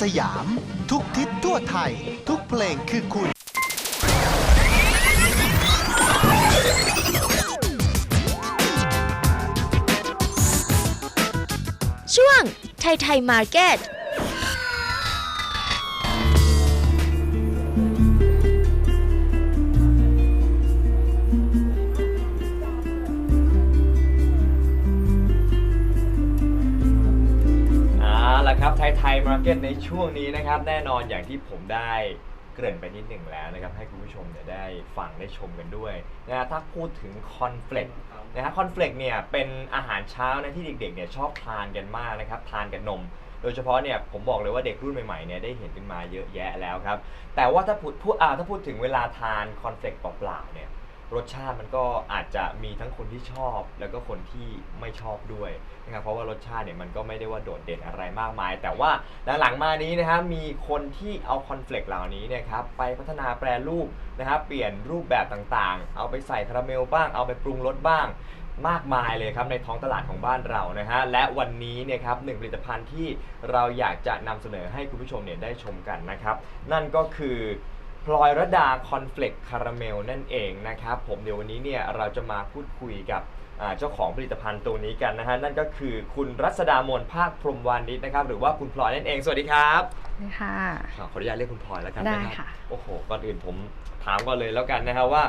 สยาม ทุกทิศทั่วไทย ทุกเพลงคือคุณ ช่วงไทยไทยมาร์เก็ต ครับไทยไทยมาร์เก็ตในช่วงนี้นะครับ แน่นอนอย่างที่ผมได้เกริ่นไปนิดหนึ่งแล้วนะครับ ให้คุณผู้ชมเนี่ยได้ฟังได้ชมกันด้วยนะถ้าพูดถึงคอนเฟลกนะฮะคอนเฟลกเนี่ยเป็นอาหารเช้านะที่เด็กๆเนี่ยชอบทานกันมากนะครับทานกับนม โดยเฉพาะเนี่ยผมบอกเลยว่าเด็กรุ่นใหม่ๆเนี่ยได้เห็นกันมาเยอะแยะแล้วครับ แต่ว่าถ้าพูดพูดอ่าถ้าพูดถึงเวลาทานคอนเฟลกเปล่าๆเนี่ย รสชาติมันก็อาจจะมีทั้งคนที่ชอบ แล้วก็คนที่ไม่ชอบด้วยนะครับเพราะว่ารสชาติเนี่ยมันก็ไม่ได้ว่าโดดเด่นอะไรมากมาย แต่ว่าหลังๆมานี้นะครับมีคนที่เอาคอนเฟลกเหล่านี้เนี่ยครับไปพัฒนาแปรรูปนะครับเปลี่ยนรูปแบบต่างๆ เอาไปใส่คาราเมลบ้างเอาไปปรุงรสบ้างมากมายเลยครับในท้องตลาดของบ้านเรานะฮะและวันนี้เนี่ยครับหนึ่งผลิตภัณฑ์ที่เราอยากจะนำเสนอให้คุณผู้ชมเนี่ยได้ชมกันนะครับ นั่นก็คือ พลอยระดาคอนเฟลกคาราเมลนั่นเองนะครับผมเดี๋ยววันนี้เนี่ยเราจะมาพูดคุยกับอ่าเจ้าของผลิตภัณฑ์ตัวนี้กันนะฮะนั่นก็คือคุณรัศดามนภาคพรหมวานิชนะครับหรือว่าคุณพลอยนั่นเอง สวัสดีครับค่ะอ่าขออนุญาตเรียกคุณพลอยแล้วกันได้นะครับค่ะโอ้โหก่อนอื่นผมถามก่อนเลยแล้วกันนะครับว่า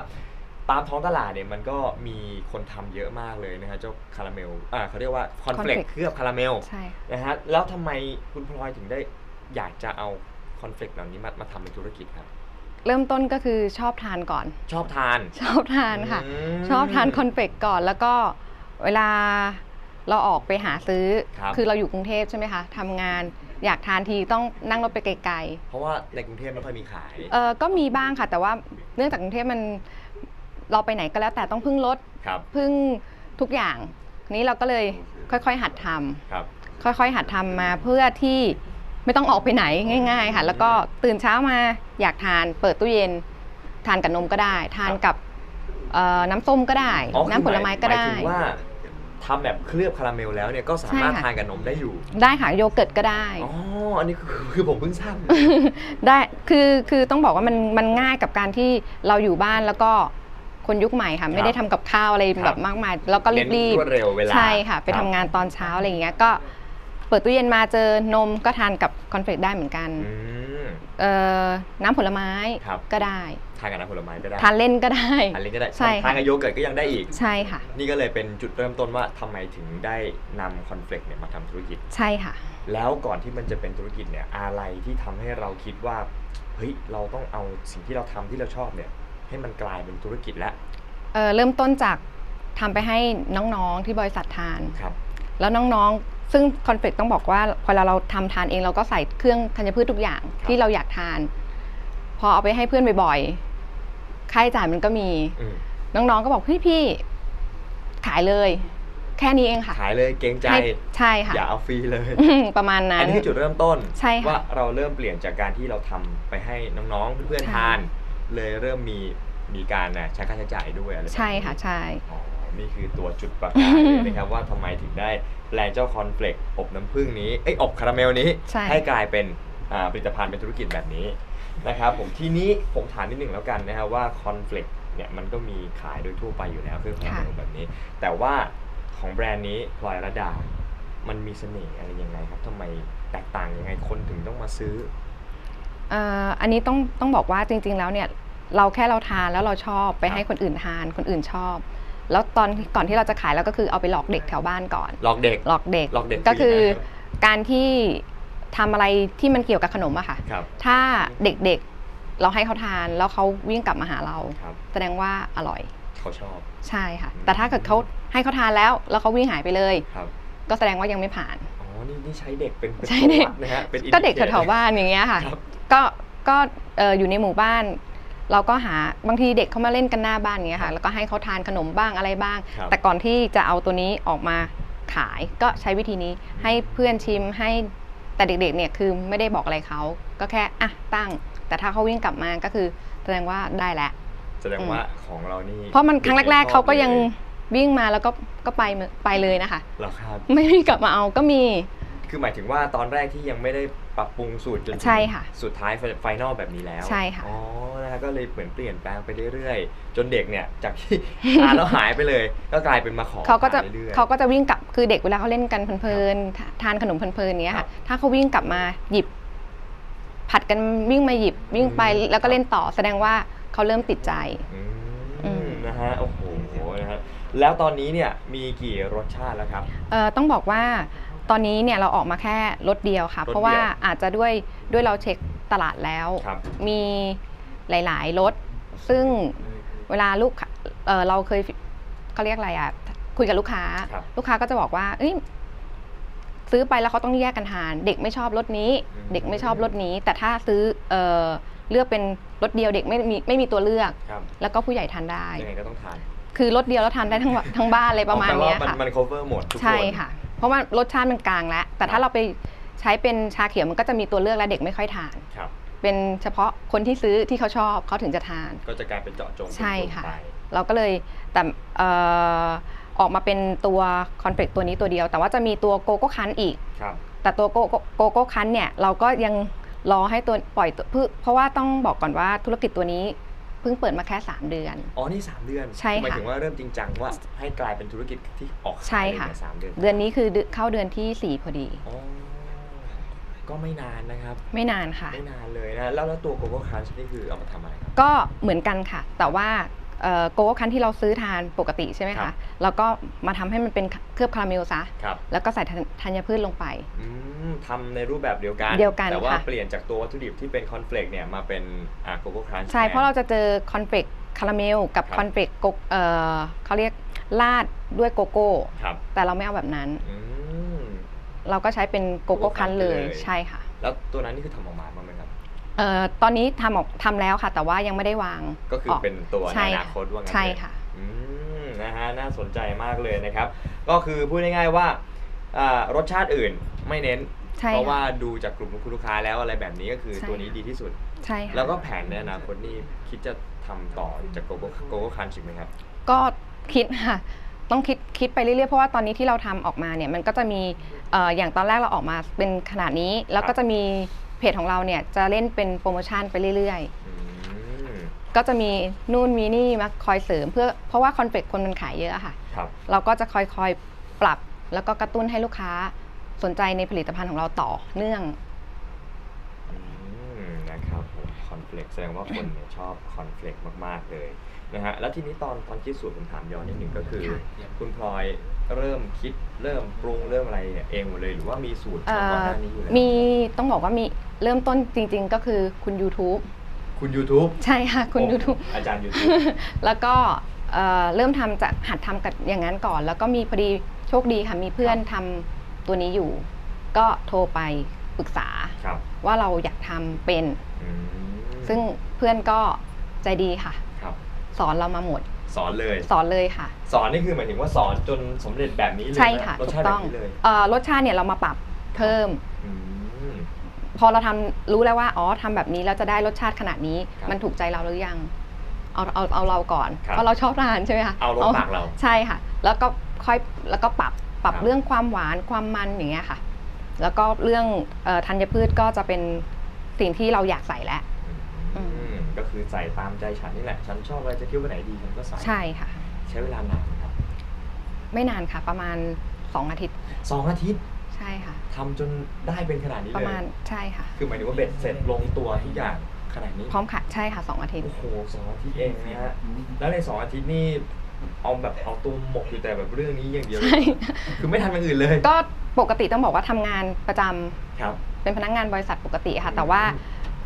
ตามท้องตลาดเนี่ยมันก็มีคนทำเยอะมากเลยนะฮะเจ้าคาราเมลอ่าเขาเรียกว่าคอนเฟลก cornflake เคลือบคาราเมลใช่นะฮะแล้วทำไมคุณพลอยถึงได้อยากจะเอาคอนเฟลกเหล่านี้มามาทำเป็นธุรกิจครับ เริ่มต้นก็คือชอบทานก่อน ชอบทาน ชอบทานค่ะมชอบทานคอนเฟกก่อนแล้วก็เวลาเราออกไปหาซื้อครับ อเราอยู่กรุงเทพใช่ไหมคะทำงานอยากทานทีต้องนั่งรถไปไกลเพราะว่าในกรุงเทพไม่ค่อยมีขาย ๆเออก็มีบ้างค่ะ แต่ว่าเนื่องจากกรุงเทพมันเราไปไหนก็แล้วแต่ต้องพึ่งรถครับ พึ่งทุกอย่างนี้เราก็เลยค่อยๆ หัดทำครับ ค่อยๆ หัดทำมาเพื่อที่ ไม่ต้องออกไปไหนง่าย ๆ ค่ะ แล้วก็ตื่นเช้ามาอยากทานเปิดตู้เย็น ทานกับนมก็ได้ ทานกับเอ่อน้ำส้มก็ได้ อ๋อคือน้ำผลไม้ก็หายได้ถึงว่าทำแบบเคลือบคาราเมลแล้วเนี่ยก็สามารถใช่ค่ะ ทานกับนมได้อยู่ได้ค่ะโยเกิร์ตก็ได้ อ๋ออันนี้คือคือผมเพิ่งทราบ ได้คือคือต้องบอกว่ามันมันง่ายกับการที่เราอยู่บ้านแล้วก็คนยุคใหม่ค่ะ ไม่ได้ทำกับข้าวอะไรครับ แบบมากมาย แล้วก็เน้นรีบรวดเร็วเวลา ใช่ค่ะ ไปครับทำงานตอนเช้าอะไรอย่างเงี้ยก็ เปิดตู้เย็นมาเจอนมก็ทานกับคอนเฟกได้เหมือนกันอืม เอ่อน้ำผลไม้ครับ ก็ได้ ทานกับน้ำผลไม้ก็ได้ทานเล่นก็ได้ ทานเล่นก็ได้ใช่ค่ะ ทานกับโยเกิร์ตก็ยังได้อีก ใช่ค่ะ นี่ก็เลยเป็นจุดเริ่มต้นว่าทำไมถึงได้นำคอนเฟลกเนี่ยมาทำธุรกิจ ใช่ค่ะ แล้วก่อนที่มันจะเป็นธุรกิจเนี่ยอะไรที่ทำให้เราคิดว่าเฮ้ยเราต้องเอาสิ่งที่เราทำที่เราชอบเนี่ย ให้มันกลายเป็นธุรกิจแล้วเอ่อเริ่มต้นจากทำไปให้น้องๆที่บริษัททาน ครับ แล้วน้องๆ ซึ่งคอนเฟกต้องบอกว่าพอเราเราทำทานเองเราก็ใส่เครื่องธัญพืชทุกอย่างครับที่เราอยากทาน พอเอาไปให้เพื่อนบ่อยๆค่าใช้จ่ายมันก็มี อืมน้องๆ ก็บอกพี่พี่ขายเลย แค่นี้เองค่ะขายเลยเกรงใจ ให้ใช่ค่ะ อย่าเอาฟรีเลยประมาณนั้อันนนี้คือจุดเริ่มต้น ใช่ค่ะว่าเราเริ่มเปลี่ยนจากการที่เราทำไปให้น้องๆเพื่อนใช่ ๆทาน เลยเริ่มมีมีการน่ะใช้ค่าใช้จ่ายด้วยอะไรแบบนี้ใช่ค่ะ ใช่ อ๋อ นี่คือตัวจุดประกายเลยนะครับ ว่าทำไมถึงได้แปลงเจ้าคอนเฟลกอบน้ำผึ้งนี้เอ้ยอบคาราเมลนี้ใช่ให้กลายเป็นอ่าผลิตภัณฑ์เป็นธุรกิจแบบนี้นะครับผมทีนี้ผมถามนิดหนึ่งแล้วกันนะครับว่าคอนเฟลกเนี่ยมันก็มีขายโดยทั่วไปอยู่แล้วคือคาราเมลแบบนี้ แต่ว่าของแบรนด์นี้พลอยระดา มันมีเสน่ห์อะไรยังไงครับทำไมแตกต่างยังไงคนถึงต้องมาซื้อ เอ่ออันนี้ต้องต้องบอกว่าจริงๆแล้วเนี่ยเราแค่เราทานแล้วเราชอบไปครับให้คนอื่นทานคนอื่นชอบ แล้วตอนก่อนที่เราจะขายเราก็คือเอาไปหลอกเด็กแถวบ้านก่อน หลอกเด็ก หลอกเด็กหลอกเด็กก็คือคือยังไงครับการที่ทำอะไรที่มันเกี่ยวกับขนมอะค่ะครับถ้าเด็กๆเราให้เขาทานแล้วเขาวิ่งกลับมาหาเราครับแสดงว่าอร่อยเขาชอบ ใช่ค่ะอืมแต่ถ้าเกิดเขาให้เขาทานแล้ว แล้วเขาวิ่งหายไปเลยครับก็แสดงว่ายังไม่ผ่านอ๋อนี่นี่ใช้เด็กเป็นเป็นใช้ตัวเด็กวัดนะฮะเป็นก็เด็ก indicator แถวๆบ้านอย่างเงี้ยค่ะครับก็ก็เอ่ออยู่ในหมู่บ้าน เราก็หาบางทีเด็กเขามาเล่นกันหน้าบ้านอย่างเงี้ยค่ะแล้วก็ให้เขาทานขนมบ้างอะไรบ้าง ครับ แต่ก่อนที่จะเอาตัวนี้ออกมาขายก็ใช้วิธีนี้ให้เพื่อนชิมให้แต่เด็กๆเนี่ยคือไม่ได้บอกอะไรเขาก็แค่อะตั้ง แต่ถ้าเขาวิ่งกลับมาก็คือแสดงว่าได้แล้ว แสดงว่าของเรานี่เพราะมันครั้งแรก ๆ เขาก็ยังลวิ่งมาแล้วก็ก็ไปไปเลยนะคะ เหราครับ ไม่ได้กลับมาเอาก็มี คือหมายถึงว่าตอนแรกที่ยังไม่ได้ปรับปรุงสูตรจนถึงใช่ค่ะสุดท้ายไฟนอลแบบนี้แล้วใช่ค่ะ อ๋อนะฮะ ก็เลยเหมือนเปลี่ยนแปลงไปเรื่อยๆ จนเด็กเนี่ยจากที่ ทานแล้วหายไปเลย ก็กลายเป็นมาขอเขาก็จะทนรื่อยๆ เขาก็จะวิ่งกลับคือเด็กเวลาเขาเล่นกันเพลินๆทาทานขนมเพลินๆเนี้ยครัค่ะบถ้าเขาวิ่งกลับมาหยิบ ผัดกันวิ่งมาหยิบวิ่งไปอืม แล้วก็เล่นต่อแสดงว่าเขาเริ่มติดใจ อือืม มนะฮะโอ้โหนะฮะแล้วตอนนี้เนี่ยมีกี่รสชาติแล้วครับ เอ่อต้องบอกว่าตอนนี้เนี่ยเราออกมาแค่รถเดียวค่ะ รถเดียว เพราะว่าอาจจะด้วยด้วยเราเช็คตลาดแล้ว ครับ มี หลาย ๆ รถ ซึ่งเวลาลูกค้าเอ่อเราเคยเขาเรียกอะไรอะคุยกับลูกค้าครับลูกค้าก็จะบอกว่า เอ้ยซื้อไปแล้วเขาต้องแยกกันทาน เด็กไม่ชอบรถนี้อืมเด็กไม่ชอบรถนี้ แต่ถ้าซื้อเอ่อเลือกเป็นรถเดียวเด็กไม่มีไม่มีตัวเลือกครับแล้วก็ผู้ใหญ่ทานได้ยังไงก็ต้องทานคือรถเดียวแล้วทานได้ทั้งทั้งบ้านเลยประมาณอ๋อแปลเนี้ว่ายมันค่ะมัน cover หมดทุกคนใช่ค่ะ เพราะว่ารสชาติมันกลางแล้วแต่ครัถ้าบเราไปใช้เป็นชาเขียวมันก็จะมีตัวเลือกและเด็กไม่ค่อยทานครับ เป็นเฉพาะคนที่ซื้อที่เขาชอบเขาถึงจะทาน ก็จะกลายเป็นเจาะจงใช่เป็นกลุ่มค่ะไปเราก็เลยแต่เอ่อออกมาเป็นตัวคอนเฟลกตัวนี้ตัวเดียว แต่ว่าจะมีตัวโกโก้คันอีกครับแต่ตัวโกโก้โกโก้คันเนี่ยเราก็ยังรอให้ตัวปล่อยตัวเพื่อเพราะว่าต้องบอกก่อนว่าธุรกิจตัวนี้เพิ่งเปิดมาแค่ 3 เดือน อ๋อ นี่ 3 เดือน ใช่หมายค่ะถึงว่าเริ่มจริงจังว่าให้กลายเป็นธุรกิจที่ออกขายใช่ค่ะเลยนสามเดือน เดือนนี้คือเดือนเข้าเดือนที่ 4 พอดีอ๋อ ก็ไม่นานนะครับ ไม่นานค่ะ ไม่นานเลยนะแล้วแล้วตัวโกโก้คันนี่คือเอามาทำอะไรครับ ก็เหมือนกันค่ะ แต่ว่าโกโก้คันที่เราซื้อทานปกติใช่ไหมครัคะบ แล้วก็มาทำให้มันเป็นเคลือบคาราเมลซะครับแล้วก็ใส่ธัญธัญพืชลงไป อืมทำในรูปแบบเดียวกัน เดียวกันแต่ว่าค่ะ เปลี่ยนจากตัววัตถุดิบที่เป็นคอนเฟลกเนี่ยมาเป็นอ่าโกโก้คัน ใช่เพราะเราจะเจอคอนเฟลกคาราเมลกับครับ คอนเฟลกโกเอ่อเขาเรียกราดด้วยโกโก้ ครับแต่เราไม่เอาแบบนั้น อืม เราก็ใช้เป็นโกโก้คันเลยโกโก้คันไปเลย ใช่ค่ะ แล้วตัวนั้นนี่คือทำออกมาบ้างไหมครับเอ่อตอนนี้ทำออกทำแล้วค่ะ แต่ว่ายังไม่ได้วางก็คือเป็นตัวในใช่อนาคตว่างั้นใช่เถอค่ะ อืมนะฮะน่าสนใจมากเลยนะครับ ก็คือพูดง่ายๆว่าอ่ารสชาติอื่นไม่เน้น ใช่เพราะว่าค่ะ ดูจากกลุ่มคุณลูกค้าแล้วอะไรแบบนี้ก็คือใช่ ตัวนี้ดีที่สุด ใช่ค่ะ แล้วก็แผนในอนาคตนี่คิดจะทำต่อจากโกโก้โกโก้คันจริงไหมครับ ก็คิดค่ะ ต้องคิดคิดไปเรื่อยๆ เพราะว่าตอนนี้ที่เราทำออกมาเนี่ยมันก็จะมีเอ่ออย่างตอนแรกเราออกมาเป็นขนาดนี้ แล้วก็จะมีเพจของเราเนี่ยจะเล่นเป็นโปรโมชั่นไปเรื่อยอืมๆก็จะมีนู่นมีนี่มาคอยเสริมเพื่อเพราะว่าคอนเฟกคนมันขายเยอะอะค่ะ ครับ เราก็จะคอยคอยปรับแล้วก็กระตุ้นให้ลูกค้าสนใจในผลิตภัณฑ์ของเราต่อเนื่อง อืมนะครับผมคอนเฟลกแสดงว่าคนเนี่ยชอบคอนเฟลกมาก ๆ เลย นะฮะแล้วทีนี้ตอนตอนคิดสูตรผมถามย้อนนิดหนึ่งก็คือค่ะคุณพลอยเริ่มคิดเริ่มปรุงเริ่มอะไรเนี่ยเองหมดเลยหรือว่ามีสูตรเอ่มาก่อนอหน้านี้อยู่แล้วมีต้องบอกว่ามีเริ่มต้นจริง ๆ ก็คือคุณ YouTube คุณ YouTube ใช่ค่ะคุณโอ้ YouTube อาจารย์ YouTube แล้วก็เอ่อเริ่มทำจากหัดทำกับอย่างนั้นก่อน แล้วก็มีพอดีโชคดีค่ะมีเพื่อนทำตัวนี้อยู่ ก็โทรไปปรึกษาครับว่าเราอยากทำเป็นอืมซึ่งเพื่อนก็ใจดีค่ะครับส อนเรามาหมด สอนเลย สอนเลยค่ะ สอนนี่คือหมายถึงว่าสอนจนสำเร็จแบบนี้เลยใช่นค่ะรสถูชากติแบต้อบงนี้เลยเอ่อรสชาติเนี่ยเรามาปรับเพิ่ม อืม พอเราทำรู้แล้วว่าอ๋อทำแบบนี้แล้วจะได้รสชาติขนาดนี้ ครับมันถูกใจเราหรือยัง เอาเอาเอาเราก่อนครับเพราะเราชอบทานใช่ไหมคะเอารสปากเราใช่ค่ะ แล้วก็ค่อยแล้วก็ปรับปรับครับ เรื่องความหวานความมันอย่างเงี้ยค่ะ แล้วก็เรื่องเอ่อธัญพืชก็จะเป็นสิ่งที่เราอยากใส่แล้วอืม ก็คือใส่ตามใจฉันนี่แหละ ฉันชอบอะไรจะคิดว่าไหนดีฉันก็ใส่ใช่ค่ะ ใช้เวลานานไหมครับไม่นานค่ะ ประมาณ2อาทิตย์สองอาทิตย์ใช่ค่ะ ทำจนได้เป็นขนาดนี้ปเลยระมาณใช่ค่ะ คือหมายถึงว่าเบ็ดเสร็จลงตัวทุกอย่างขนาดนี้พร้อมค่ะใช่ค่ะสองอาทิตย์ โอ้โหสองอาทิตย์เองนะฮะแล้วในสองอาทิตย์นี่เอาแบบเอาตัวหมกอยู่แต่แบบเรื่องนี้อย่างเดียวเลยใช่ คือไม่ทำอย่างอื่นเลยก็ปกติต้องบอกว่าทำงานประจำครับ เป็นพนักงานบริษัทปกติอืค่ะมแต่ว่า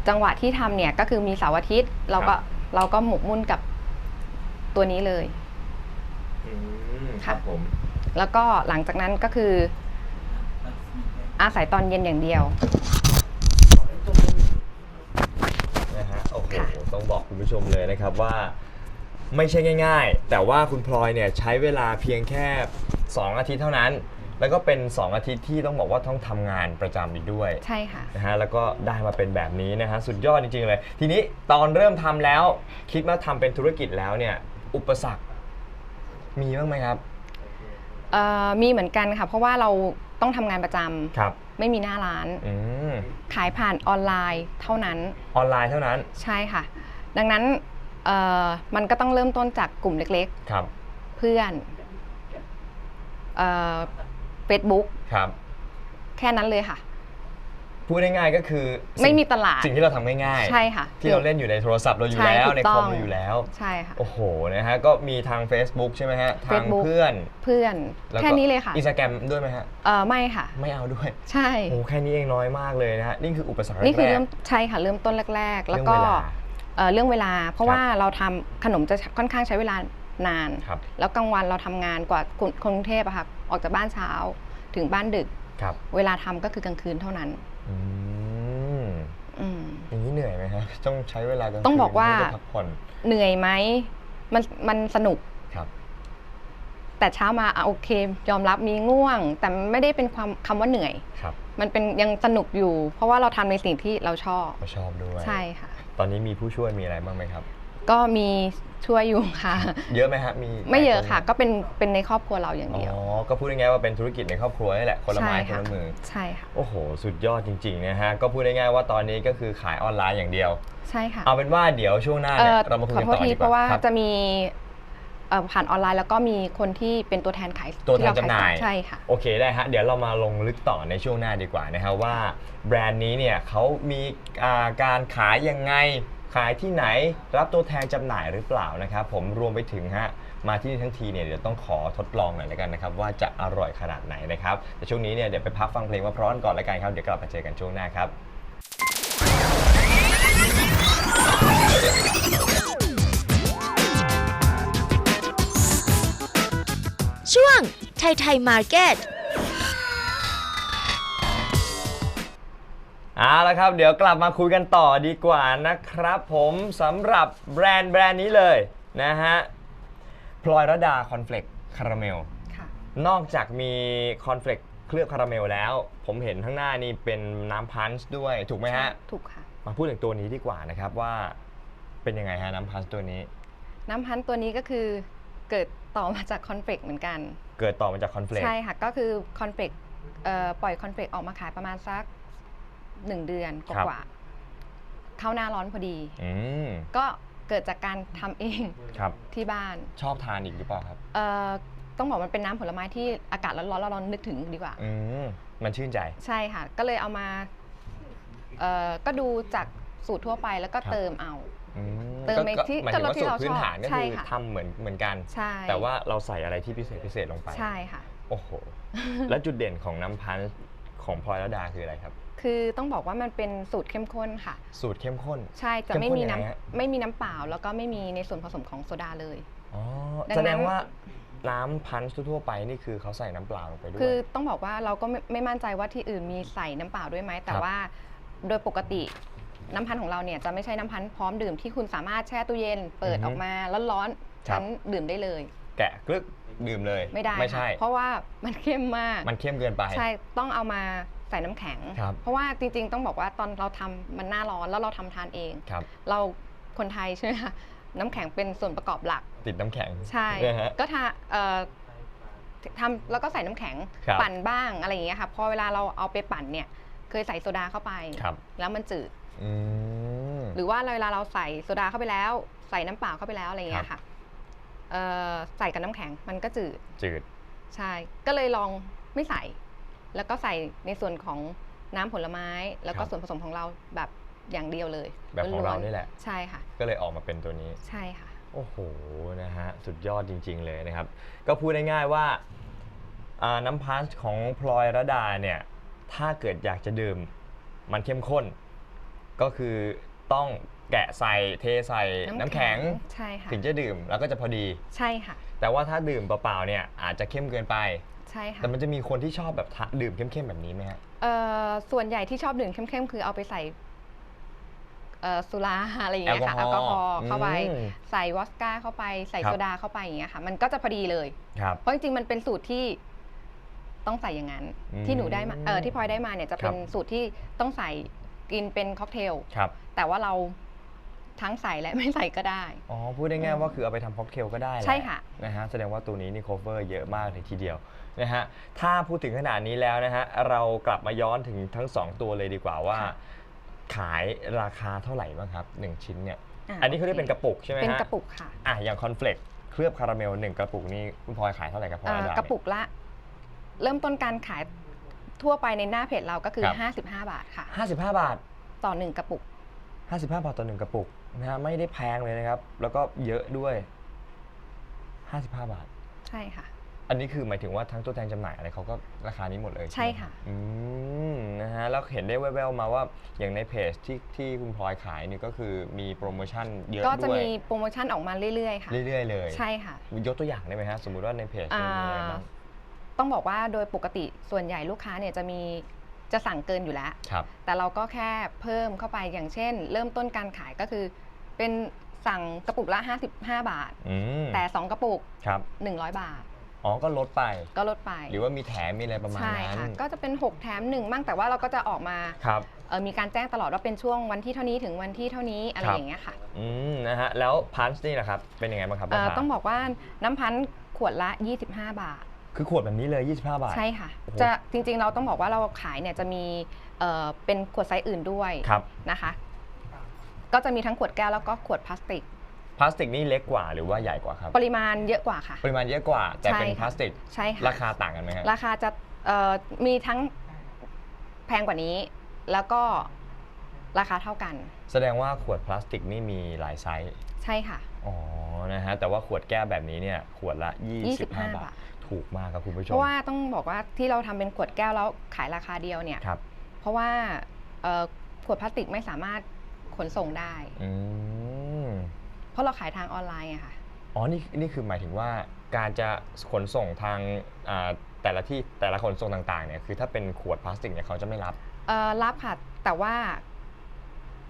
จังหวะที่ทำเนี่ยก็คือมีเสาร์อาทิตย์ เราก็เราก็หมกมุ่นกับตัวนี้เลยอืมครับผม แล้วก็หลังจากนั้นก็คือ อาศัยตอนเย็นอย่างเดียว นะฮะโอ้โหค่ะต้องบอกคุณผู้ชมเลยนะครับว่าไม่ใช่ง่าย ๆ แต่ว่าคุณพลอยเนี่ยใช้เวลาเพียงแค่ 2 อาทิตย์เท่านั้น แล้วก็เป็น 2 อาทิตย์ที่ต้องบอกว่าต้องทำงานประจำอีกด้วยใช่ค่ะ นะฮะแล้วก็ได้มาเป็นแบบนี้นะฮะสุดยอดจริงๆเลย ทีนี้ตอนเริ่มทำแล้ว คิดว่าทำเป็นธุรกิจแล้วเนี่ย อุปสรรค มีบ้างไหมครับเอ่อมีเหมือนกันค่ะ เพราะว่าเราต้องทำงานประจำครับไม่มีหน้าร้าน อืมขายผ่านออนไลน์เท่านั้นออนไลน์เท่านั้นใช่ค่ะ ดังนั้นเอ่อมันก็ต้องเริ่มต้นจากกลุ่มเล็กครับ ๆ เพื่อนเฟซ บุ๊กครับแค่นั้นเลยค่ะ พูดง่ายๆก็คือไม่มีตลาด สิ่งที่เราทำง่ายๆ ใช่ค่ะ ที่เราเล่นอยู่ในโทรศัพท์เราอยู่ใช่แล้วถูกในต้คอองมเราอยู่แล้ว ใช่ค่ะ โอ้โหนะฮะก็มีทาง Facebook ใช่ไหมฮะ ทาง Facebook เพื่อนเพื่อนล้วก็แค่นี้เลยค่ะอินสตาแกรมด้วยไหมฮะ เออไม่ค่ะ ไม่เอาด้วยใช่ โอ้โหแค่นี้เองน้อยมากเลยนะฮะนี่คืออุปสรรคนี่คือแรเริ่กมใช่ค่ะเริ่มต้นแรกๆๆแล้วก็เรื่องเวลาเอ่อเรื่องเวลา เพราะครับ ว่าเราทำขนมจะค่อนข้างใช้เวลานานครับ แล้วกลางวันเราทำงานกว่าคนคนกรุงเทพอะค่ะ ออกจากบ้านเช้าถึงบ้านดึก ครับ เวลาทำก็คือกลางคืนเท่านั้นอืมอืม อย่างนี้เหนื่อยไหมฮะต้องใช้เวลากลางคืนต้องบอกว่าให้ได้พักผ่อนเหนื่อยไหมมันมันสนุก ครับ แต่เช้ามาอะโอเค ยอมรับมีง่วง แต่ไม่ได้เป็นความคำว่าเหนื่อย ครับมันเป็นยังสนุกอยู่ เพราะว่าเราทำในสิ่งที่เราชอบ ก็ชอบด้วย ใช่ค่ะ ตอนนี้มีผู้ช่วยมีอะไรบ้างไหมครับ ก็มีช่วยอยู่ค่ะ เยอะไหมฮะมีไม่เยอะหลาค่ะนหก็เป็นเป็นในครอบครัวเราอย่างอ๋เดียวอก็พูดง่ายๆว่าเป็นธุรกิจในครอบครัวนี่แหละคนละไม้ใช่คนค่ะละมือใช่ค่ะโอ้โห สุดยอดจริงๆนะฮะก็พูดง่ายๆว่าตอนนี้ก็คือขายออนไลน์อย่างเดียว ใช่ค่ะ เอาเป็นว่าเดี๋ยวช่วงหน้าเอเนี่ยอเรามาคุยขอกันโทษต่อทีดีกเพราะว่าว่าครับจะมีเอ่อผ่านออนไลน์แล้วก็มีคนที่เป็นตัวแทนขายตัวแทนที่เรขจำหน่ายใช่ค่ะโอเคได้ฮะเดี๋ยวเรามาลงลึกต่อในช่วงหน้าดีกว่านะครับว่าแบรนด์นี้เนี่ยเขามีอ่าการขายยังไง ขายที่ไหนรับตัวแทนจำหน่ายหรือเปล่านะครับ ผมรวมไปถึงฮะมาที่นี่ทั้งทีเนี่ยเดี๋ยวต้องขอทดลองหน่อยแล้วกันนะครับว่าจะอร่อยขนาดไหนนะครับแต่ช่วงนี้เนี่ยเดี๋ยวไปพักฟังเพลงมาพร้อมก่อนแล้วกันครับเดี๋ยวกลับมาเจอกันช่วงหน้าครับ ช่วงไทยไทยมาร์เก็ต เอาละครับ เดี๋ยวกลับมาคุยกันต่อดีกว่านะครับ ผมสำหรับแบรนด์แบรนด์นี้เลยนะฮะพลอยระดาคอนเฟลกคาราเมลค่ะนอกจากมีคอนเฟลกเคลือบคาราเมลแล้ว ผมเห็นข้างหน้านี่เป็นน้ำพันช์ด้วยถูกไหมฮะ ถูกค่ะ มาพูดถึงตัวนี้ดีกว่านะครับว่าเป็นยังไงฮะน้ำพันช์ตัวนี้ น้ำพันธุ์ตัวนี้ก็คือเกิดต่อมาจากคอนเฟกเหมือนกัน เกิดต่อมาจากคอนเฟลกใช่ค่ะ ก็คือคอนเฟกปล่อยคอนเฟกออกมาขายประมาณสัก หนึ่งเดือนกว่าๆเข้าหน้าร้อนพอดี อืมก็เกิดจากการทำเองครับ ที่บ้านชอบทานอีกหรือเปล่าครับ เอ่อต้องบอกมันเป็นน้ำผลไม้ที่อากาศร้อนๆแล้วเรานึกถึงดีกว่า อืมมันชื่นใจ ใช่ค่ะ ก็เลยเอามาเอ่อก็ดูจากสูตรทั่วไปแล้วก็ครับ เติมเอา อืมเติมก็ในก็ที่หมายถึงว่าที่สูตเรารพื้นฐานก็ใช่คือค่ะ ทำเหมือนเหมือนกัน ใช่แต่ว่าเราใส่อะไรที่พิเศษพิเศษลงไป ใช่ค่ะ โอ้โห แล้วจุดเด่นของน้ำพันธุ์ของพลอยระดาคืออะไรครับ คือต้องบอกว่ามันเป็นสูตรเข้มข้นค่ะ สูตรเข้มข้น ใช่จะเข้มไม่ข้นมียังไงน้ำฮะไม่มีน้ำเปล่า แล้วก็ไม่มีในส่วนผสมของโซดาเลยอ๋อดังนั้นแสดงว่าน้ำพันธุ์ทั่วๆไปนี่คือเขาใส่น้ำเปล่าลงไปด้วย คือต้องบอกว่าเราก็ไม่ไม่มั่นใจว่าที่อื่นมีใส่น้ำเปล่าด้วยไหมแต่ครับว่าโดยปกติน้ำพันธุ์ของเราเนี่ยจะไม่ใช่น้ำพันธุ์พร้อมดื่มที่คุณสามารถแช่ตู้เย็น เปิดอือฮึออกมาร้อนๆครัฉับนดื่มได้เลย แกะกลึกดื่มเลยไม่ได้ไม่ใช่ค่ะเพราะว่ามันเข้มมากมันเข้มเกินไป ใช่ต้องเอามา ใส่น้ำแข็ง ครับเพราะว่าจริงๆ ต้องบอกว่าตอนเราทำมันหน้าร้อนแล้วเราทำทานเอง ครับ เราคนไทยใช่ไหมคะน้ำแข็งเป็นส่วนประกอบหลัก ติดน้ำแข็งใช่นะฮะ ก็ทาเอ่อทำแล้วก็ใส่น้ำแข็งครับปั่นบ้างอะไรอย่างเงี้ยค่ะพอเวลาเราเอาไปปั่นเนี่ยเคยใส่โซดาเข้าไป ครับ แล้วมันจืด อืม หรือว่าเวลาเราใส่โซดาเข้าไปแล้ว ใส่น้ำเปล่าเข้าไปแล้วอะไรอย่างเงี้ยค่ะเอ่อใส่กับน้ำแข็งมันก็จืดจืด ใช่ ก็เลยลองไม่ใส่ แล้วก็ใส่ในส่วนของน้ำผลไม้ แล้วก็ครับ ส่วนผสมของเราแบบอย่างเดียวเลยแบบของเราวๆนี่แหละ ใช่ค่ะ ก็เลยออกมาเป็นตัวนี้ ใช่ค่ะ โอ้โห นะฮะ สุดยอดจริง ๆ เลยนะครับ ก็พูดง่ายๆว่าอ่าน้ำพันช์ของพลอยระดาเนี่ย ถ้าเกิดอยากจะดื่ม มันเข้มข้น ก็คือต้องแกะใส่เทใส่น้ำแข็ง ใช่ค่ะ ถึงจะดื่มแล้วก็จะพอดี ใช่ค่ะ แต่ว่าถ้าดื่มเปล่าๆเนี่ยอาจจะเข้มเกินไป ใช่ค่ะแต่มันจะมีคนที่ชอบแบบทะดื่มเข้มๆแบบนี้ไหมฮะ เอ่อส่วนใหญ่ที่ชอบดื่มเข้มๆ คือเอาไปใส่เอ่อสุราอะไรอย่างเงี้ยค่ะแอแอลลกกออฮฮออล์ล์เข้าไปอืมใส่วอสก้าเข้าไปใส่ครับ โซดาเข้าไปอย่างเงี้ยค่ะ มันก็จะพอดีเลย ครับ เพราะจริงๆ มันเป็นสูตรที่ต้องใส่อย่างนั้น อืมที่หนูได้มาเออที่พลอยได้มาเนี่ยจะเป็นครับ สูตรที่ต้องใส่กินเป็นค็อกเทล ครับแต่ว่าเราทั้งใส่และไม่ใส่ก็ได้ อ๋อพูดได้ง่ายๆว่าคือเอาไปทำค็อกเทลก็ได้แหลใช่ค่ะ นะฮะแสดงว่าตัวนี้นี่ cover เยอะมากเลยทีเดียว นะฮะถ้าพูดถึงขนาดนี้แล้วนะฮะเรากลับมาย้อนถึงทั้ง 2 ตัวเลยดีกว่าว่า ค่ะ ขายราคาเท่าไหร่บ้างครับ 1 ชิ้นเนี่ยะอันนี้เขาเรียกโเป็นกระปุกใช่ไหมฮะเป็นกระปุกค่ะอะอย่างคอนเฟลกเคลือบคาราเมล1กระปุกนี่คุณพลอยขายเท่าไหร่ครับพลอยเอ่อดากระปุกละ เริ่มต้นการขายทั่วไปในหน้าเพจเราก็คือ ครับ 55 บาทค่ะ55บาท ต่อหนึ่งกระปุก 55 บาทต่อหนึ่งกระปุกนะฮะไม่ได้แพงเลยนะครับ แล้วก็เยอะด้วย 55 บาท ใช่ค่ะ อันนี้คือหมายถึงว่าทั้งตัวแทนจำหน่ายอะไรเขาก็ราคานี้หมดเลยใช่ไหมค่ะ อืมนะฮะแล้วเห็นได้แว่วๆมาว่าอย่างในเพจที่ที่คุณพลอยขายนี่ก็คือมีโปรโมชั่นเยอะก็จะด้วยมีโปรโมชั่นออกมาเรื่อย ๆ ค่ะ เรื่อยๆเลยใช่ค่ะ ยกตัวอย่างได้ไหมฮะสมมุติว่าในเพจมีอะไรบ้างต้องบอกว่าโดยปกติส่วนใหญ่ลูกค้าเนี่ยจะมีจะสั่งเกินอยู่แล้ว ครับ แต่เราก็แค่เพิ่มเข้าไปอย่างเช่น เริ่มต้นการขายก็คือ เป็นสั่งกระปุกละ 55 บาท อืมแต่ 2 กระปุก ครับ100 บาท อ๋อ ก็ลดไป ก็ลดไป หรือว่ามีแถมมีอะไรประมาณใช่นั้นค่ะก็จะเป็น 6 แถมหนึ่งบ้างแต่ว่าเราก็จะออกมาครับ เอ่อมีการแจ้งตลอดว่าเป็นช่วงวันที่เท่านี้ถึงวันที่เท่านี้อะไรครับ อย่างเงี้ยค่ะอืมนะฮะแล้วพันช์นี่นะครับ เป็นยังไงบ้างครับเอ่อราคาต้องบอกว่าน้ำพันธุ์ขวดละ 25 บาท คือขวดแบบนี้เลย 25 บาท ใช่ค่ะ โอ้โห จะจริงๆเราต้องบอกว่าเราขายเนี่ยจะมีเอ่อเป็นขวดไซส์อื่นด้วยครับ นะคะ ก็จะมีทั้งขวดแก้วแล้วก็ขวดพลาสติก พลาสติกนี่เล็กกว่าหรือว่าใหญ่กว่าครับ ปริมาณเยอะกว่าค่ะ ปริมาณเยอะกว่า แต่เป็นใช่ค่ะ พลาสติก ใช่ค่ะราคาต่างกันไหมฮะราคาจะเอ่อมีทั้งแพงกว่านี้ แล้วก็ราคาเท่ากัน แสดงว่าขวดพลาสติกนี่มีหลายไซส์ ใช่ค่ะ อ๋อ นะฮะ แต่ว่าขวดแก้วแบบนี้เนี่ย ขวดละ 25 25 บาบาททถูกมากครับคุณผู้ชเพม ราะว่าต้องบอกว่าที่เราทำเป็นขวดแก้วแล้วขายราคาเดียวเนี่ย ครับ เพราะว่าเอ่อขวดพลาสติกไม่สามารถขนส่งได้ อืม เพราะเราขายทางออนไลน์อะค่ะ อ๋อ นี่นี่คือหมายถึงว่าการจะขนส่งทางอ่าแต่ละที่แต่ละขนส่งต่างๆเนี่ยคือถ้าเป็นขวดพลาสติกเนี่ยเขาจะไม่รับ เอ่อรับค่ะ แต่ว่า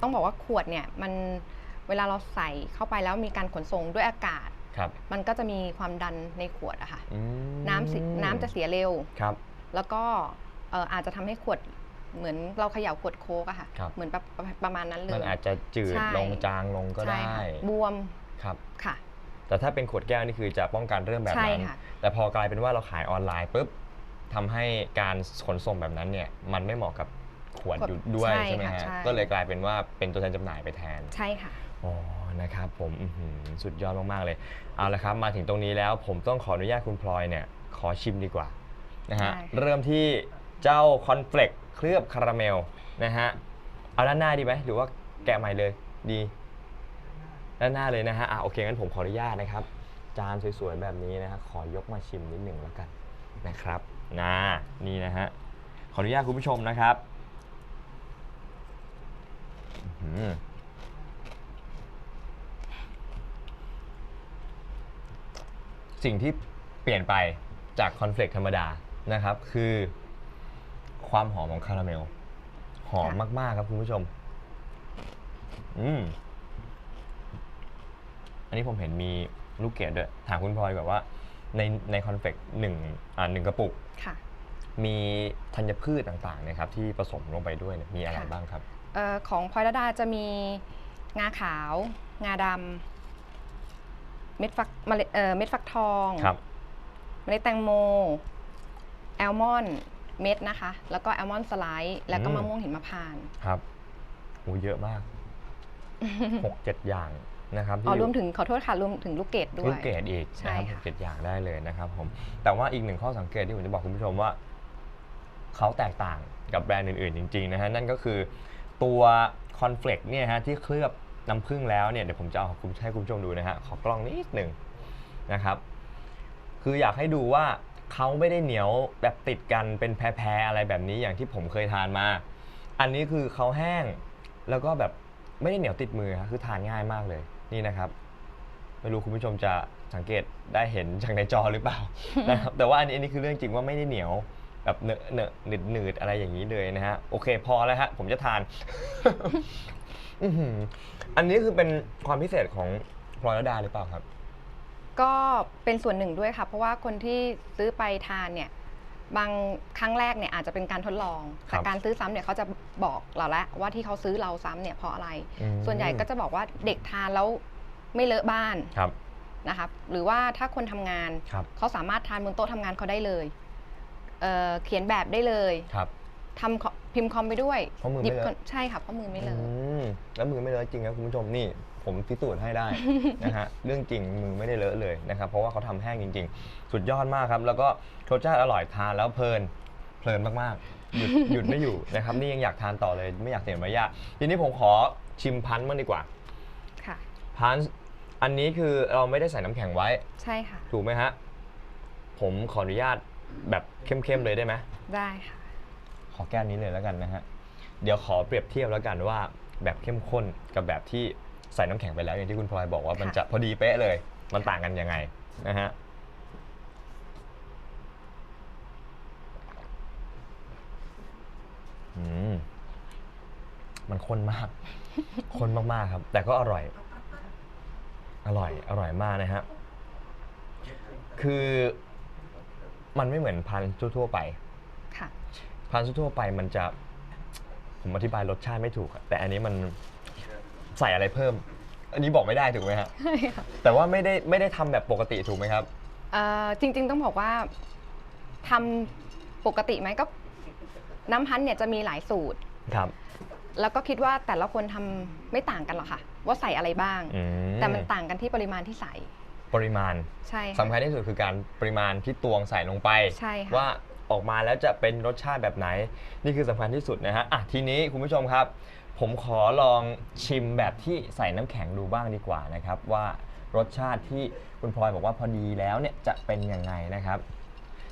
ต้องบอกว่าขวดเนี่ยมันเวลาเราใส่เข้าไปแล้วมีการขนส่งด้วยอากาศ ครับมันก็จะมีความดันในขวดอะค่ะ อืมน้ำสิน้ำจะเสียเร็ว ครับ แล้วก็เอ่ออาจจะทำให้ขวด เหมือนเราเขย่าขวดโค้กอะค่ะ ครับ เหมือนประประประมาณนั้นเลย มันอาจจะจืดใช่ ลงจางลงก็ใช่ได้ค่ะบวมครับ ค่ะ แต่ถ้าเป็นขวดแก้วนี่คือจะป้องกันเรื่องแบบใช่นั้น ค่ะ แต่พอกลายเป็นว่าเราขายออนไลน์ปุ๊บทำให้การขนส่งแบบนั้นเนี่ยมันไม่เหมาะกับขวดอยู่ด้วยใช่ใช่ไหมค่ะฮะ ใช่ ก็เลยกลายเป็นว่าเป็นตัวแทนจำหน่ายไปแทน ใช่ค่ะ อ๋อ นะครับผมอื้อหือสุดยอดมาก ๆ เลย เอาละครับ มาถึงตรงนี้แล้วผมต้องขออนุญาตคุณพลอยเนี่ย ขอชิมดีกว่านะฮะ ได้ค่ะ เริ่มที่ เจ้าคอนเฟลกเคลือบคาราเมลนะฮะ เอาด้านหน้าดีไหมหรือว่าแกะใหม่เลยดี ด้านหน้าเลยนะฮะอะโอเคงั้นผมขออนุญาตนะครับ จานสวยๆแบบนี้นะฮะขอยกมาชิมนิดหนึ่งแล้วกันนะครับนะนี่นะฮะขออนุญาตคุณผู้ชมนะครับสิ่งที่เปลี่ยนไปจากคอนเฟลกธรรมดานะครับ คือ ความหอมของคาราเมล หอมค่ะมาก ๆ ครับคุณผู้ชม อืม อันนี้ผมเห็นมีลูกเกดด้วย ถามคุณพลอยแบบว่า ในในคอนเฟกหนึ่งอ่าหนึ่งกระปุก ค่ะ มีธัญพืชต่างๆนะครับ ที่ผสมลงไปด้วยเนี่ยมีอะไรค่ะ บ้างครับ เอ่อของพลอยดาดาจะมีงาขาว งาดำเม็ดฟักเมล็ดเอ่อเม็ดฟักทอง ครับ เมล็ดแตงโม แอลมอนด์ เม็ดนะคะ แล้วก็แอลมอนด์สไลด์ แล้วก็อืมมะม่วงหิมพานต์ครับโอ้เยอะมากหกเจ็ดอย่างนะครับอ๋อที่รวมถึงขอโทษค่ะรวมถึงลูกเกดด้วยลูกเกดอีกใช่นะครับหค่ะกเจ็ดอย่างได้เลยนะครับผมแต่ว่าอีกหนึ่งข้อสังเกตที่ผมจะบอกคุณผู้ชมว่าเขาแตกต่างกับแบรนด์อื่นๆจริงๆนะฮะนั่นก็คือตัวคอนเฟลกเนี่ยฮะที่เคลือบน้ำผึ้งแล้วเนี่ยเดี๋ยวผมจะเอาคุณให้คุณผู้ชมดูนะฮะขอกล้องนิดหนึ่งนะครับ คืออยากให้ดูว่า เขาไม่ได้เหนียวแบบติดกันเป็นแพรๆอะไรแบบนี้อย่างที่ผมเคยทานมา อันนี้คือเขาแห้งแล้วก็แบบไม่ได้เหนียวติดมือครับคือทานง่ายมากเลยนี่นะครับ ไม่รู้คุณผู้ชมจะสังเกตได้เห็นจากในจอหรือเปล่านะครับแต่ว่าอันนี้อันนี้คือเรื่องจริงว่าไม่ได้เหนียวแบบเนอะเนอะหนืดหนืดอะไรอย่างนี้เลยนะฮะโอเค พอแล้วฮะผมจะทานอันนี้คือเป็นความพิเศษของพลอยดาหรือเปล่าครับ ก็เป็นส่วนหนึ่งด้วยค่ะ เพราะว่าคนที่ซื้อไปทานเนี่ยบางครั้งแรกเนี่ยอาจจะเป็นการทดลองครัแต่บการซื้อซ้ำเนี่ยเขาจะบอกเราแล้วว่าที่เขาซื้อเราซ้ำเนี่ยเพราะอะไรอืมส่วนใหญ่ก็จะบอกว่าเด็กทานแล้วไม่เลอะบ้านครับนะครับ หรือว่าถ้าคนทำงานครับเขาสามารถทานบนโต๊ะทำงานเขาได้เลยเอ่อเขียนแบบได้เลยครับทำคอพิมพ์คอมไปด้วยเพราะมือไม่หยิบเลอะคนใช่ค่ะเพราะมือไม่เลอะมแล้วมือไม่เลอะจริงครับคุณผู้ชมนี่ ผมพิสูจน์ให้ได้นะฮะ เรื่องจริงมือไม่ได้เลอะเลยนะครับ เพราะว่าเขาทำแห้งจริง ๆ สุดยอดมากครับ แล้วก็รสชาติอร่อยทานแล้วเพลิน เพลินมากๆ หยุดหยุดไม่อยู่นะครับ นี่ยังอยากทานต่อเลยไม่อยากเสียมารยาททีนี้ผมขอชิมพันธุ์มันดีกว่า ค่ะ พันธุ์อันนี้คือเราไม่ได้ใส่น้ำแข็งไว้ ใช่ค่ะ ถูกไหมฮะ ผมขออนุญาตแบบเข้มๆเลยได้ไหม ได้ค่ะ ขอแก้วนี้เลยแล้วกันนะฮะ เดี๋ยวขอเปรียบเทียบแล้วกันว่าแบบเข้มข้นกับแบบที่ ใส่น้ำแข็งไปแล้วอย่างที่คุณพลอยบอกว่ามันค่ะจะพอดีเป๊ะเลย มันต่างกันยังไงนะฮะอืมมันข้นมาก ข้นมากๆครับ แต่ก็อร่อย อร่อย อร่อยมากนะฮะ คือมันไม่เหมือนพันธุ์ทั่วๆไป ค่ะ พันธุ์ทั่วๆไปมันจะ ผมอธิบายรสชาติไม่ถูกอะแต่อันนี้มัน ใส่อะไรเพิ่ม อันนี้บอกไม่ได้ถูกไหมฮะ ใช่ค่ะแต่ว่าไม่ได้ไม่ได้ทำแบบปกติถูกไหมครับ เอ่อจริง ๆ ต้องบอกว่าทำปกติไหมก็น้ำพันธุ์เนี่ยจะมีหลายสูตร ครับแล้วก็คิดว่าแต่ละคนทำไม่ต่างกันหรอกค่ะ ว่าใส่อะไรบ้าง อืแต่มันต่างกันที่ปริมาณที่ใส่ปริมาณใช่สำค่ะคัญที่สุดคือการปริมาณที่ตวงใส่ลงไป ใช่ค่ะ ว่าออกมาแล้วจะเป็นรสชาติแบบไหน นี่คือสำคัญที่สุดนะฮะอะทีนี้คุณผู้ชมครับ ผมขอลองชิมแบบที่ใส่น้ำแข็งดูบ้างดีกว่านะครับ ว่ารสชาติที่คุณพลอยบอกว่าพอดีแล้วเนี่ยจะเป็นยังไงนะครับ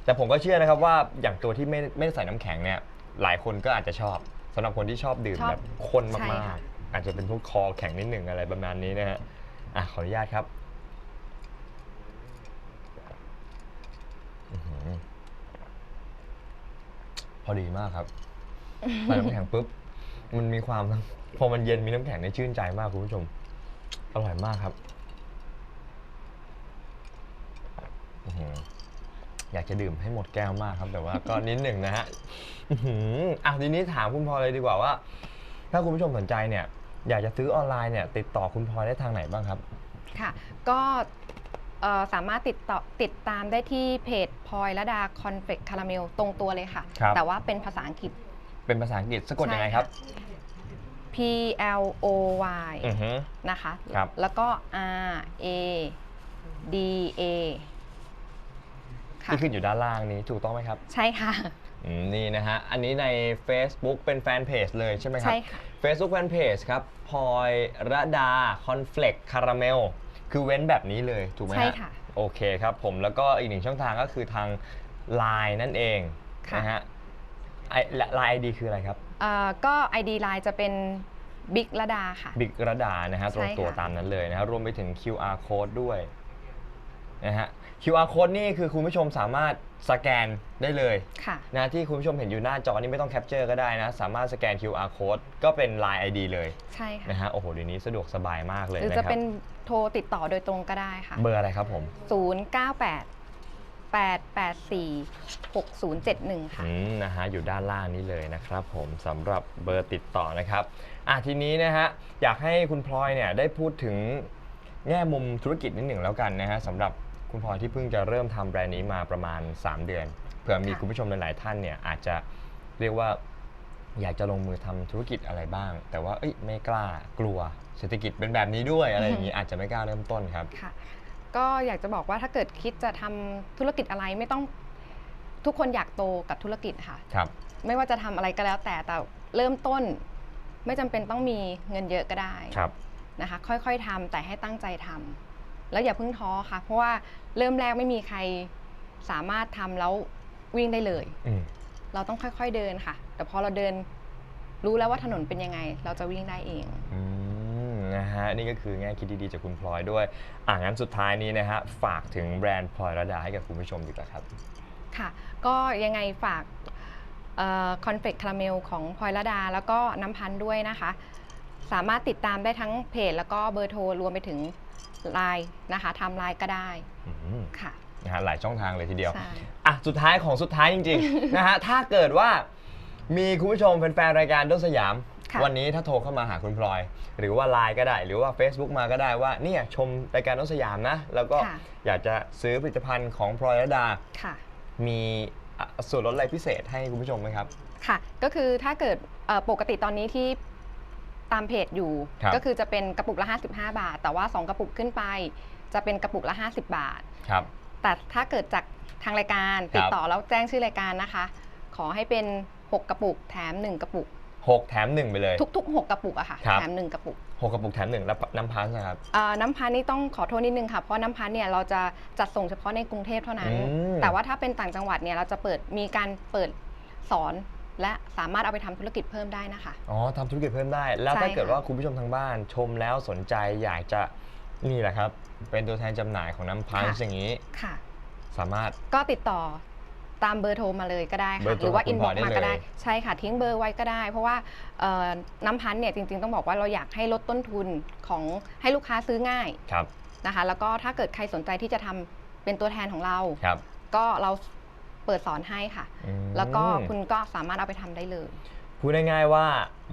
แต่ผมก็เชื่อนะครับว่าอย่างตัวที่ไม่ไม่ได้ใส่น้ำแข็งเนี่ยหลายคนก็อาจจะชอบสำหรับคนที่ชอบดื่มชอบแบบข้นใช่มากค่ะ ๆ อาจจะเป็นพวกคอแข็งนิดหนึ่งอะไรประมาณนี้นะฮะอะขออนุญาตครับอื้อหือพอดีมากครับใส่น้ำแข็งปุ๊บ มันมีความ พอมันเย็นมีน้ำแข็งในยชื่นใจมากคุณผู้ชม อร่อยมากครับอื้อหืออยากจะดื่มให้หมดแก้วมากครับ แต่ว่าก็ นิดหนึ่งนะฮะอื้อหืออะทีนี้ถามคุณพลอยเลยดีกว่าว่า ถ้าคุณผู้ชมสนใจเนี่ย อยากจะซื้อออนไลน์เนี่ยติดต่อคุณพลอยได้ทางไหนบ้างครับ ค่ะ ก็เอ่อสามารถติดต่อติดตามได้ที่เพจพลอยละดาคอนเฟกคาราเมลตรงตัวเลยค่ะ ครับ แต่ว่าเป็นภาษาอังกฤษ เป็นภาษาอังกฤษสะกดยังไงครับ P L O Y อือฮึ นะคะ ครับ แล้วก็ R A D A ค่ะที่ขึ้นอยู่ด้านล่างนี้ถูกต้องไหมครับใช่ค่ะ อืมนี่นะฮะ อันนี้ใน Facebook เป็นแฟนเพจเลยใช่ไหมครับ ใช่ค่ะ Facebook แฟนเพจครับพลอยระดาคอนเฟลกคาราเมลคือเว้นแบบนี้เลยถูกไหมฮใช่ค่ะ โอเคครับผมแล้วก็อีกหนึ่งช่องทางก็คือทาง Line นั่นเองค่ะ นะฮะ ไอไลน์ไอดีคืออะไรครับเอ่อก็ ID Line จะเป็นบิ๊กละดาค่ะ บิ๊กระดานะฮะตรงใช่ค่ะ ตัวตามนั้นเลยนะฮะรวมไปถึง QR code ด้วยนะฮะ QR code นี่คือคุณผู้ชมสามารถสแกนได้เลยค่ะ นะที่คุณผู้ชมเห็นอยู่หน้าจอนี่ไม่ต้องแคปเจอร์ก็ได้นะ สามารถสแกน QR code ก็เป็น Line ID เลยใช่ค่ะ นะฮะโอ้โหเดี๋ยวนี้สะดวกสบายมากเลยหรือนะคจะรับเป็นโทรติดต่อโดยตรงก็ได้ค่ะ เบอร์อะไรครับผม 098 884 6071 ค่ะ อืมนะฮะอยู่ด้านล่างนี้เลยนะครับผมสำหรับเบอร์ติดต่อนะครับอะทีนี้นะฮะอยากให้คุณพลอยเนี่ยได้พูดถึงแง่มุมธุรกิจนิดหนึ่งแล้วกันนะฮะสำหรับคุณพลอยที่เพิ่งจะเริ่มทำแบรนด์นี้มาประมาณ 3 เดือนเผื่อมีค่ะ คุณผู้ชมหลายๆท่านเนี่ยอาจจะเรียกว่าอยากจะลงมือทำธุรกิจอะไรบ้าง แต่ว่าเอ้ยไม่กล้ากลัวเศรษฐกิจเป็นแบบนี้ด้วยอะไรอย่างนี้อาจจะไม่กล้าเริ่มต้นครับ ค่ะ ก็อยากจะบอกว่าถ้าเกิดคิดจะทำธุรกิจอะไรไม่ต้องทุกคนอยากโตกับธุรกิจค่ะ ครับ ไม่ว่าจะทำอะไรก็แล้วแต่แต่เริ่มต้น ไม่จำเป็นต้องมีเงินเยอะก็ได้ครับ นะคะ ค่อยๆทำแต่ให้ตั้งใจทำแล้วอย่าเพิ่งท้อค่ะ เพราะว่าเริ่มแรกไม่มีใครสามารถทำแล้ววิ่งได้เลย อืม เราต้องค่อยๆเดินค่ะ แต่พอเราเดินรู้แล้วว่าถนนเป็นยังไง เราจะวิ่งได้เอง อืม นะฮะนี่ก็คือแง่คิดดีๆจากคุณพลอยด้วย อ่างั้นสุดท้ายนี้นะฮะฝากถึงแบรนด์พลอยระดาให้กับคุณผู้ชมดีกว่าครับ ค่ะ ก็ยังไงฝากคอนเฟกคาราเมลของพลอยละดา แล้วก็น้ำพันธุ์ด้วยนะคะ สามารถติดตามได้ทั้งเพจ แล้วก็เบอร์โทรรวมไปถึงไลน์นะคะทำไลน์ก็ได้อืมค่ะนะฮะหลายช่องทางเลยทีเดียวใช่อะ สุดท้ายของสุดท้ายจริง ๆ นะฮะ ถ้าเกิดว่ามีคุณผู้ชมเป็นแฟนรายการด้นสยาม ค่ะ วันนี้ถ้าโทรเข้ามาหาคุณพลอย หรือว่าไลน์ก็ได้ หรือว่า Facebook มาก็ได้ว่าเนี่ยชมรายการด้นสยามนะ แล้วก็ค่ะ อยากจะซื้อผลิตภัณฑ์ของพลอยระดา ค่ะ มีอะส่วนลดอะไรพิเศษให้คุณผู้ชมไหมครับ ค่ะ ก็คือถ้าเกิดเอ่อปกติตอนนี้ที่ตามเพจอยู่ ครับก็คือจะเป็นกระปุกละ 55 บาท แต่ว่า 2 กระปุกขึ้นไป จะเป็นกระปุกละ 50 บาท ครับ แต่ถ้าเกิดจากทางรายการติดต่อแล้วแจ้งชื่อรายการนะคะ ขอให้เป็น 6 กระปุกแถม 1 กระปุก 6 แถม 1 ไปเลย ทุกๆ 6 กระปุกอะค่ะ ครับ แถม1กระปุก6กระปุกแถม 1 แล้วน้ำพันธ์นะครับ เอ่อน้ำพันธุ์นี่ต้องขอโทษนิดนึงค่ะ เพราะน้ำพันธุ์เนี่ยเราจะจัดส่งเฉพาะในกรุงเทพเท่านั้น อืม แต่ว่าถ้าเป็นต่างจังหวัดเนี่ยเราจะเปิดมีการเปิดสอน และสามารถเอาไปทำธุรกิจเพิ่มได้นะคะ อ๋อทำธุรกิจเพิ่มได้ แล้วใช่ถ้าเกิดค่ะ ว่าคุณผู้ชมทางบ้านชมแล้วสนใจอยากจะนี่แหละครับ เป็นตัวแทนจำหน่ายของน้ำพันธ์อย่างนี้ ค่ะ สามารถ ก็ติดต่อ ตามเบอร์โทรมาเลยก็ได้เบอค่ะร์โทรหรือว่าคุอิณนพลบ็ออยกได้มาก็ได้เลย ใช่ค่ะทิ้งเบอร์ไว้ก็ได้ เพราะว่าเอ่อน้ำพันธุ์เนี่ยจริงๆต้องบอกว่าเราอยากให้ลดต้นทุนของให้ลูกค้าซื้อง่ายครับนะคะ แล้วก็ถ้าเกิดใครสนใจที่จะทำเป็นตัวแทนของเรา ครับก็เราเปิดสอนให้ค่ะ อืมแล้วก็คุณก็สามารถเอาไปทำได้เลย พูดง่ายๆว่า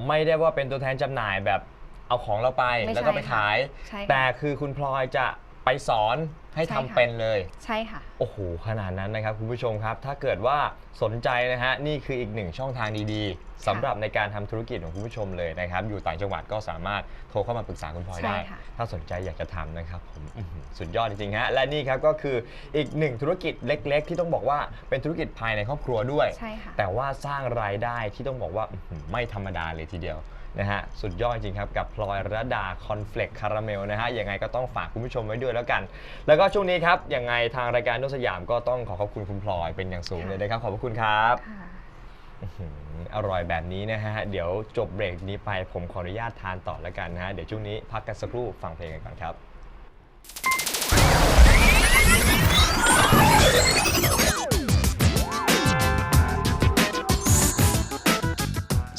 ไม่ได้ว่าเป็นตัวแทนจำหน่ายแบบเอาของเราไปไม่ใช่แล้วก็ไปขาย ใช่ค่ะ แต่คือคุณพลอยจะไป สอนให้ใช่ทำค่ะ เป็นเลย ใช่ค่ะ โอ้โห ขนาดนั้นนะครับคุณผู้ชมครับ ถ้าเกิดว่าสนใจนะฮะ นี่คืออีกหนึ่งช่องทางดีๆสำหรับในการทำธุรกิจของคุณผู้ชมเลยนะครับ อยู่ต่างจังหวัดก็สามารถโทรเข้ามาปรึกษาคุณพลอยใช่ได้ค่ะ ถ้าสนใจอยากจะทำนะครับผมอื้อหือสุดยอดจริงๆฮะ และนี่ครับก็คืออีกหนึ่งธุรกิจเล็ก ๆ ที่ต้องบอกว่าเป็นธุรกิจภายในครอบครัวด้วย ใช่ค่ะ แต่ว่าสร้างรายได้ที่ต้องบอกว่าอื้อหือไม่ธรรมดาเลยทีเดียว นะฮะสุดยอดจริงครับกับพลอยระดาคอนเฟลกคาราเมลนะฮะยังไงก็ต้องฝากคุณผู้ชมไว้ด้วยแล้วกัน แล้วก็ช่วงนี้ครับยังไงทางรายการนกสยามก็ต้องขอขอบคุณคุณพลอยเป็นอย่างสูงเลยนะครับขอบพระคุณครับค่ะอื้อหืออร่อยแบบนี้นะฮะ เดี๋ยวจบเบรกนี้ไปผมขออนุญาตทานต่อแล้วกันนะฮะ เดี๋ยวช่วงนี้พักกันสักครู่ฟังเพลงกันก่อนครับ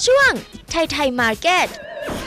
ช่วง ไทยไทยมาร์เก็ต